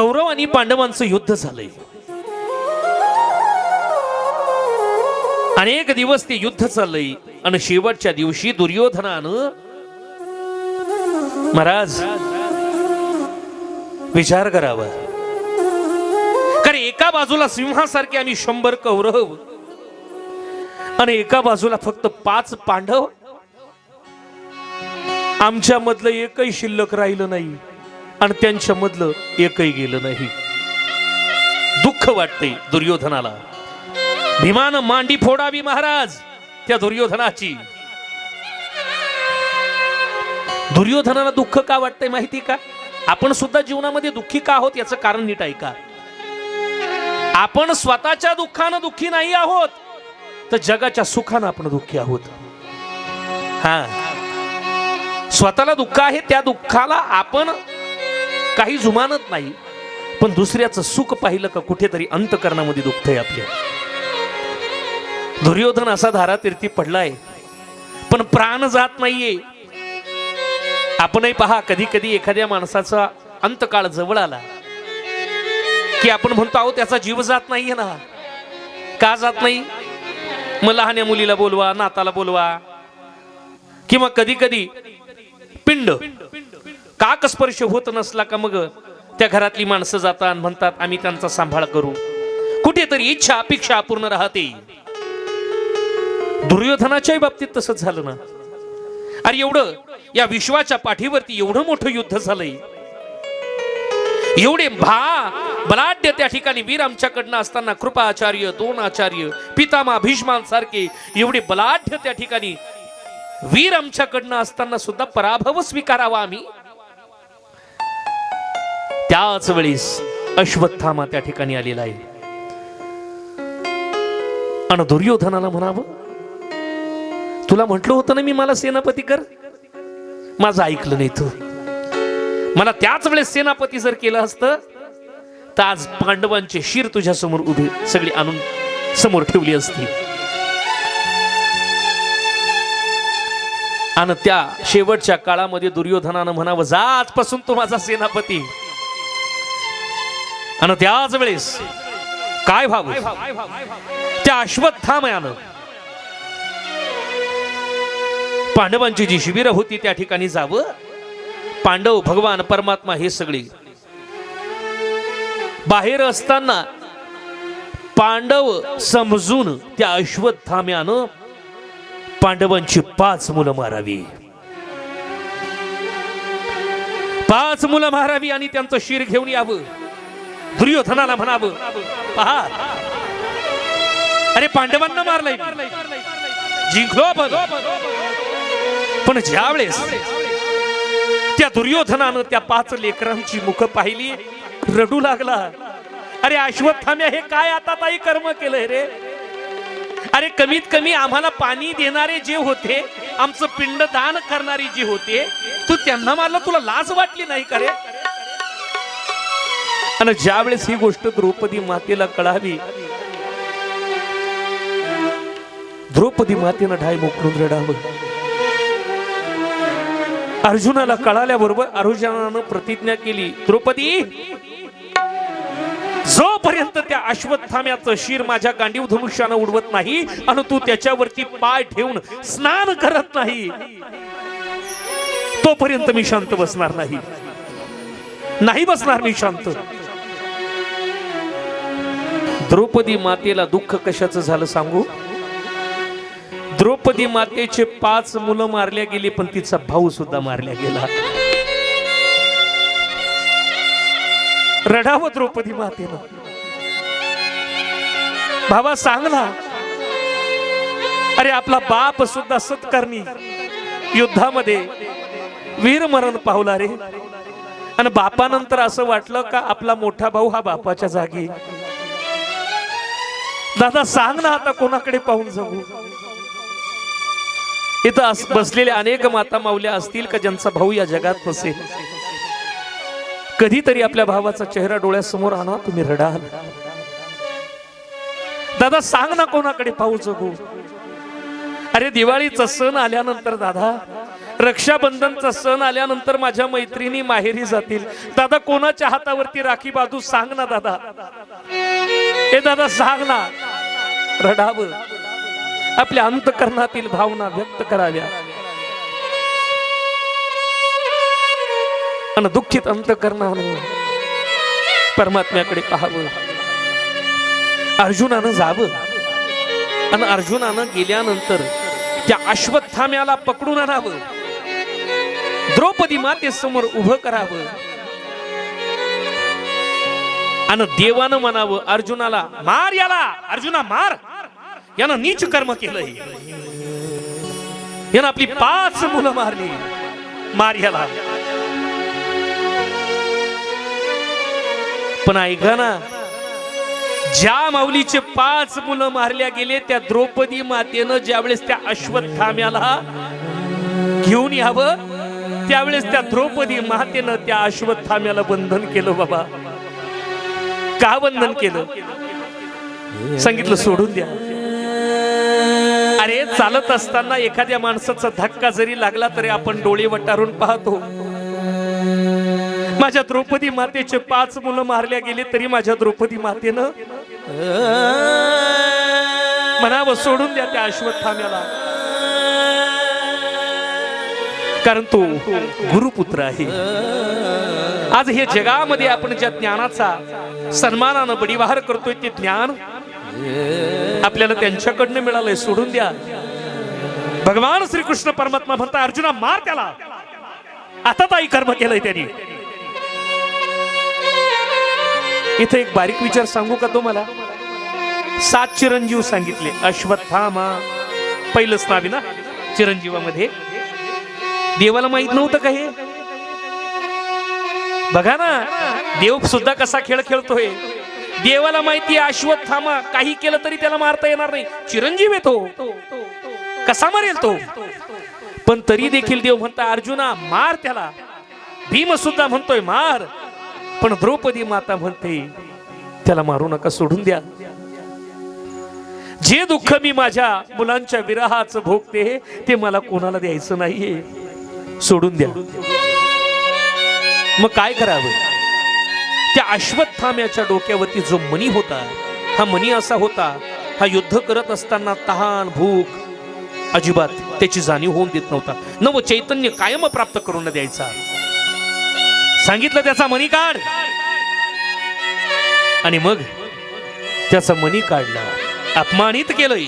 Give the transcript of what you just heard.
कौरव आणि पांडवांचं युद्ध झालंय. अनेक दिवस ते युद्ध चाललंय. आणि शेवटच्या दिवशी दुर्योधनानं महाराज विचार करावा. कारण एका बाजूला सिंहासारखे आम्ही शंभर कौरव आणि एका बाजूला फक्त पाच पांडव. आमच्या मधलं एकही शिल्लक राहिलं नाही. आणि त्यांच्या मधलं एकही गेलं नाही. दुःख वाटते दुर्योधनाला. भीमान मांडी फोडावी महाराज त्या दुर्योधनाची. दुर्योधनाला दुःख का वाटतंय माहिती का? आपण सुद्धा जीवनामध्ये दुःखी का आहोत याचं कारण नीट ऐका. आपण स्वतःच्या दुःखानं दुःखी नाही आहोत तर जगाच्या सुखानं आपण दुःखी आहोत. हा. स्वतःला दुःख आहे त्या दुःखाला आपण काही जुमानत नाही पण दुसऱ्याचं सुख पाहिलं का कुठेतरी अंतकरणामध्ये दुखतंय आपल्या. दुर्योधन असा धारातीर्थी पडलाय पण प्राण जात नाहीये. आपणही पहा कधी कधी एखाद्या माणसाचा अंतकाळ जवळ आला की आपण म्हणतो आहो त्याचा जीव जात नाहीये ना. का जात नाही? मग लहान्या मुलीला बोलवा नाताला बोलवा. किंवा कधी कधी पिंड काक स्पर्श होत नसला का मग? त्या घरातली माणसं जातात म्हणतात आम्ही त्यांचा सांभाळ करू. कुठेतरी इच्छा अपेक्षा अपूर्ण राहते. दुर्योधनाच्याही बाबतीत तसंच झालं ना? अरे एवढं या विश्वाच्या पाठीवरती एवढं मोठं युद्ध झालंय. एवढे भा बलाढ्य त्या ठिकाणी वीर आमच्याकडनं असताना कृपाचार्य दोन आचार्य पितामा भीष्मांसारखे एवढे बलाढ्य त्या ठिकाणी वीर आमच्याकडनं असताना सुद्धा पराभव स्वीकारावा आम्ही. त्याच वेळेस अश्वत्थामा त्या ठिकाणी आलेला आहे. आणि दुर्योधनाला म्हणावं तुला म्हटलं होतं ना मी मला सेनापती कर? माझं ऐकलं नाही तू. मला त्याच वेळेस सेनापती जर केलं असतं तर आज पांडवांचे शिर तुझ्या समोर उभे सगळी आणून समोर ठेवली असती आणि त्या शेवटच्या काळामध्ये दुर्योधनानं म्हणावं जा आजपासून तो माझा सेनापती. आणि त्याच वेळेस काय व्हावं त्या अश्वत्थामयानं पांडवांची जी शिबिरं होती त्या ठिकाणी जावं. पांडव भगवान परमात्मा हे सगळी. बाहेर असताना पांडव समजून त्या अश्वत्थाम्यानं पांडवांची पाच मुलं मारावी. पाच मुलं मारावी आणि त्यांचं शिर घेऊन यावं. दुर्योधनाला म्हणावं. पहा. अरे पांडवांना मारलंय जिंकलो आपण. पण ज्यावेळेस त्या दुर्योधनानं त्या पाच लेकरांची मुख पाहिली रडू लागला. अरे अश्वत्थाम्या हे काय आता ताई कर्म केलंय रे? अरे कमीत कमी आम्हाला पाणी देणारे जे होते आमचं पिंड दान करणारे जे होते तू त्यांना मारलं तुला लाज वाटली नाही का रे? आणि ज्यावेळेस ही गोष्ट द्रौपदी मातेला कळावी द्रौपदी मातेनं ढाय मोकळून रडावं. अर्जुनाला कळाल्याबरोबर अर्जुनानं प्रतिज्ञा केली द्रौपदी जोपर्यंत त्या अश्वत्थाम्याचं शिर माझ्या गांडीव धनुष्यानं उडवत नाही आणि तू त्याच्यावरती पाय ठेवून स्नान करत नाही तोपर्यंत मी शांत बसणार नाही. नाही बसणार मी शांत. द्रौपदी मातेला दुःख कशाचं झालं सांगू? द्रौपदी मातेचे पाच मुलं मारल्या गेली पण तिचा भाऊ सुद्धा मारल्या गेला. रडावं द्रौपदी मातेनं. भावा सांगला अरे आपला बाप सुद्धा सत्कारणी युद्धामध्ये वीर मरण पावला रे. आणि बापानंतर असं वाटलं का आपला मोठा भाऊ हा बापाच्या जागी दादा सांग ना आता कोणाकडे पाहून जगू? इथं अस- बसलेल्या अनेक माता माऊल्या असतील का ज्यांचा भाऊ या जगात नसेल? कधीतरी आपल्या भावाचा चेहरा डोळ्यासमोर आणा तुम्ही रडाल. दादा सांग ना कोणाकडे पाहू जगू? अरे दिवाळीचा सण आल्यानंतर दादा रक्षाबंधनचा सण आल्यानंतर माझ्या मैत्रिणी माहेरी जातील. दादा कोणाच्या हातावरती राखी बाजू सांग ना दादा. हे दादा सांग ना. रडावं. आपल्या अंतकरणातील भावना व्यक्त कराव्या. आणि दुःखित अंतकरणानं परमात्म्याकडे पाहावं. अर्जुनानं जावं. आणि अर्जुनानं गेल्यानंतर त्या अश्वत्थाम्याला पकडून आणावं. द्रौपदी मातेसमोर उभं करावं. आणि देवानं म्हणावं अर्जुनाला मार याला अर्जुना मार. यानं नीच कर्म केलंय. यानं आपली पाच मुलं मारली. मार याला. पण ऐका ना ज्या माऊलीचे पाच मुलं मारल्या गेले त्या द्रौपदी मातेनं ज्यावेळेस त्या अश्वत्थाम्याला घेऊन यावं त्यावेळेस त्या द्रौपदी मातेनं त्या अश्वत्थाम्याला बंधन केलं बाबा. का बंधन केलं? सांगितलं सोडून द्या. अरे चालत असताना एखाद्या माणसाचा धक्का जरी लागला तरी आपण डोळे वटारून पाहतो. माझ्या द्रौपदी मातेचे पाच मुलं मारल्या गेले तरी माझ्या द्रौपदी मातेनं म्हणावं सोडून द्या त्या अश्वत्थाम्याला. कारण तो गुरुपुत्र आहे. आज हे जगामध्ये आपण ज्या ज्ञानाचा सन्मानानं बडीवार करतोय ते ज्ञान आपल्याला त्यांच्याकडनं मिळालंय सोडून द्या. भगवान श्रीकृष्ण परमात्मा म्हणता अर्जुना मार त्याला. आता ताई कर्म केलंय त्यांनी. इथे एक बारीक विचार सांगू का तुम्हाला सात चिरंजीव सांगितले. अश्वत्थामा पहिलंच नावी ना चिरंजीवामध्ये. देवाला माहीत नव्हतं का हे? बघा ना देव सुद्धा कसा खेळ खेळतोय. देवाला माहिती अश्वत अश्वत्थामा काही केलं तरी त्याला मारता येणार नाही. चिरंजीव येतो तो. कसा मारेल तो? पण तरी देखील देव म्हणता अर्जुना मार त्याला. भीम सुद्धा म्हणतोय मार. पण द्रौपदी माता म्हणते त्याला मारू नका सोडून द्या. जे दुःख मी माझ्या मुलांच्या विराहाचं भोगते ते मला कोणाला द्यायचं नाहीये. सोडून द्या. मग काय करावं? त्या अश्वत्थाम्याच्या डोक्यावरती जो मणी होता हा मणी असा होता हा युद्ध करत असताना तहान भूक अजिबात त्याची जाणीव होऊन देत नव्हता. नव चैतन्य कायम प्राप्त करून द्यायचा. सांगितलं त्याचा मणी काढ. आणि मग त्याचा मणी काढला. अपमानित केलंय.